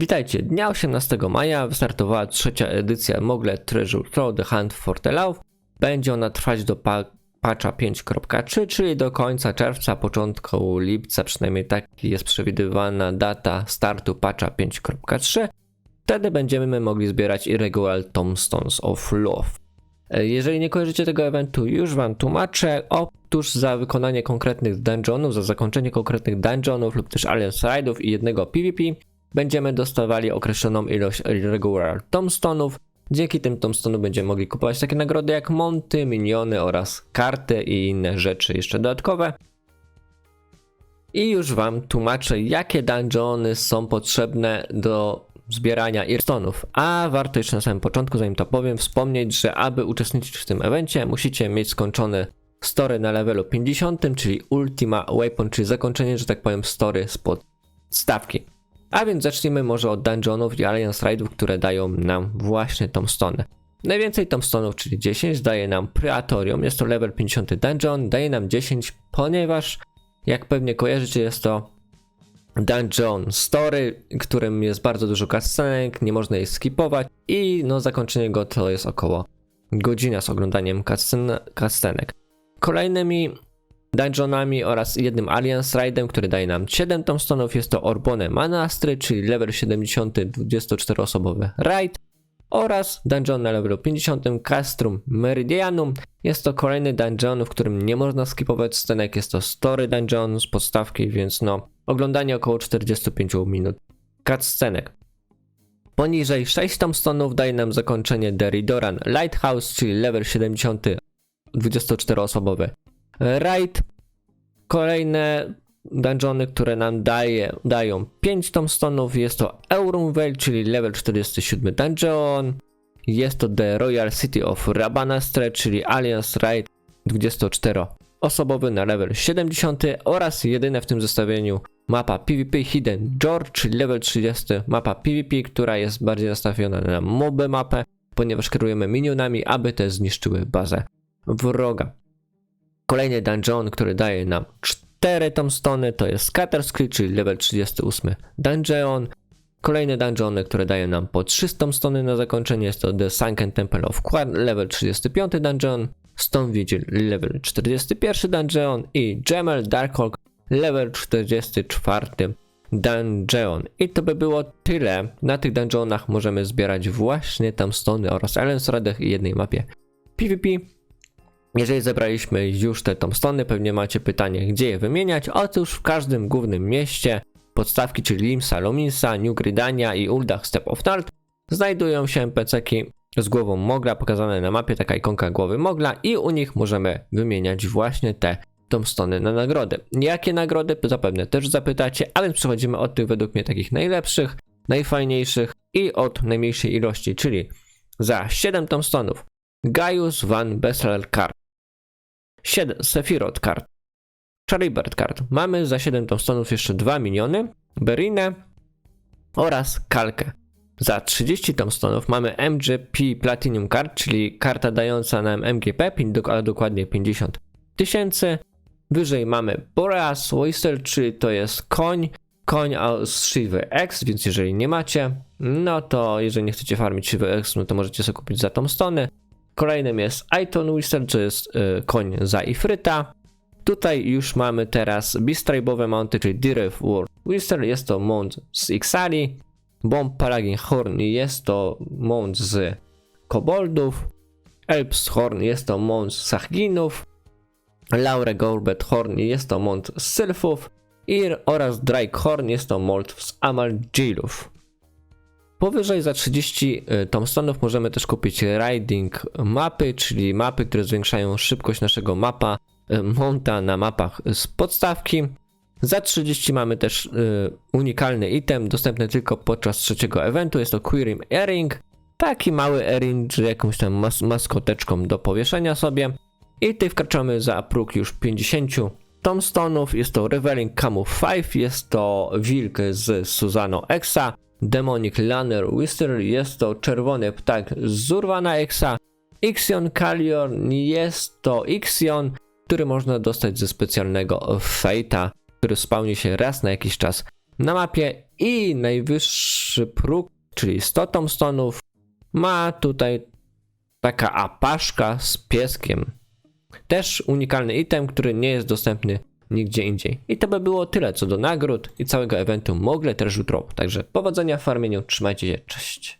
Witajcie, dnia 18 maja wystartowała trzecia edycja Mogle Treasure Trove The Hunt for the Love. Będzie ona trwać do pa patcha 5.3, czyli do końca czerwca, początku lipca, przynajmniej tak jest przewidywana data startu patcha 5.3. Wtedy będziemy mogli zbierać Irregular Tombstones of Love. Jeżeli nie kojarzycie tego eventu, już wam tłumaczę. Otóż za wykonanie konkretnych dungeonów, za zakończenie konkretnych dungeonów lub też Alliance Raidów i jednego PvP będziemy dostawali określoną ilość regular tombstone'ów. Dzięki tym tombstone'om będziemy mogli kupować takie nagrody jak monty, miniony oraz karty i inne rzeczy jeszcze dodatkowe. I już wam tłumaczę, jakie dungeony są potrzebne do zbierania Earstonów. A warto jeszcze na samym początku, zanim to powiem, wspomnieć, że aby uczestniczyć w tym evencie, musicie mieć skończone story na levelu 50, czyli Ultima Weapon, czyli zakończenie, że tak powiem, story z podstawki. A więc zacznijmy może od dungeonów i Alliance Raidów, które dają nam właśnie tombstone. Najwięcej tombstone'ów, czyli 10, daje nam Praetorium, jest to level 50 dungeon, daje nam 10, ponieważ jak pewnie kojarzycie jest to dungeon story, którym jest bardzo dużo cutscenek, nie można jej skipować i no zakończenie go to jest około godzina z oglądaniem cutscen- cutscenek. Kolejnymi dungeonami oraz jednym Alliance Raidem, który daje nam 7 tombstone'ów jest to Orbone Manastry, czyli level 70 24-osobowy raid oraz dungeon na levelu 50 Castrum Meridianum. Jest to kolejny dungeon, w którym nie można skipować scenek, jest to story dungeon z podstawki, więc no oglądanie około 45 minut cutscenek. Poniżej 6 tombstone'ów daje nam zakończenie Deridoran Lighthouse, czyli level 70 24-osobowy raid. Kolejne dungeony, które nam daje, dają 5 tombstone'ów jest to Eurumvale, czyli level 47 dungeon. Jest to The Royal City of Rabanastre, czyli Alliance Raid 24-osobowy na level 70 oraz jedyne w tym zestawieniu mapa PvP Hidden George, czyli level 30 mapa PvP, która jest bardziej nastawiona na moby mapę, ponieważ kierujemy minionami, aby te zniszczyły bazę wroga. Kolejny dungeon, który daje nam 4 tombstony, to jest Scatterscreed, czyli level 38 dungeon. Kolejne dungeony, które dają nam po 3 tombstony na zakończenie, jest to The Sunken Temple of Quad, level 35 dungeon, Stone Vigil, level 41 dungeon i Gemel Darkhawk, level 44 dungeon. I to by było tyle. Na tych dungeonach możemy zbierać właśnie tombstony oraz Alliance Radach i jednej mapie PvP. Jeżeli zebraliśmy już te tombstony, pewnie macie pytanie, gdzie je wymieniać. Otóż w każdym głównym mieście podstawki, czyli Limsa, Lominsa, New Gridania i Uldach Step of North znajdują się NPC-ki z głową Mogla, pokazane na mapie, taka ikonka głowy Mogla i u nich możemy wymieniać właśnie te tombstony na nagrody. Jakie nagrody? Zapewne też zapytacie, a więc przechodzimy od tych według mnie takich najlepszych, najfajniejszych i od najmniejszej ilości, czyli za 7 tombstonów Gaius van Bessel Card 7 Sephiroth Card Charibert Card. Mamy za 7 tombstonów jeszcze 2 miniony, Berinę oraz Kalkę. Za 30 tombstonów mamy MGP Platinum Card, czyli karta dająca nam MGP, a dokładnie 50 tysięcy. Wyżej mamy Boreas Oyster, czyli to jest koń, koń z Shiva X, więc jeżeli nie macie, no to jeżeli nie chcecie farmić Shiva X, no to możecie sobie kupić za tombstony. Kolejnym jest Aiton Whistler, to jest y, koń za Ifryta. Tutaj już mamy teraz Beastribe'owe mounty, czyli Diref World Whistler, jest to mount z Ixali. Bomb Palagin Horn jest to mount z Koboldów. Elps Horn jest to mount z Sachginów. Laure Gorbet Horn jest to mount z Sylfów. Ir oraz Drake Horn jest to mount z Amalgilów. Powyżej za 30 tombstonów możemy też kupić riding mapy, czyli mapy, które zwiększają szybkość naszego mapa, y, monta na mapach z podstawki. Za 30 mamy też y, unikalny item, dostępny tylko podczas trzeciego eventu, jest to Quirim Earring. Taki mały earring, czy jakąś tam mas maskoteczką do powieszenia sobie. I tutaj wkraczamy za próg już 50 tombstonów, jest to Reveling Camu 5, jest to wilk z Susano Exa. Demonic Lanner Whistler jest to czerwony ptak z Urwana Exa. Ixion Kalion jest to Ixion, który można dostać ze specjalnego Fate'a, który spełni się raz na jakiś czas na mapie i najwyższy próg, czyli 100 tombstonów, ma tutaj taka apaszka z pieskiem. Też unikalny item, który nie jest dostępny nigdzie indziej. I to by było tyle co do nagród i całego eventu Mogle Treasure Drop. Także powodzenia w farmieniu, trzymajcie się, cześć.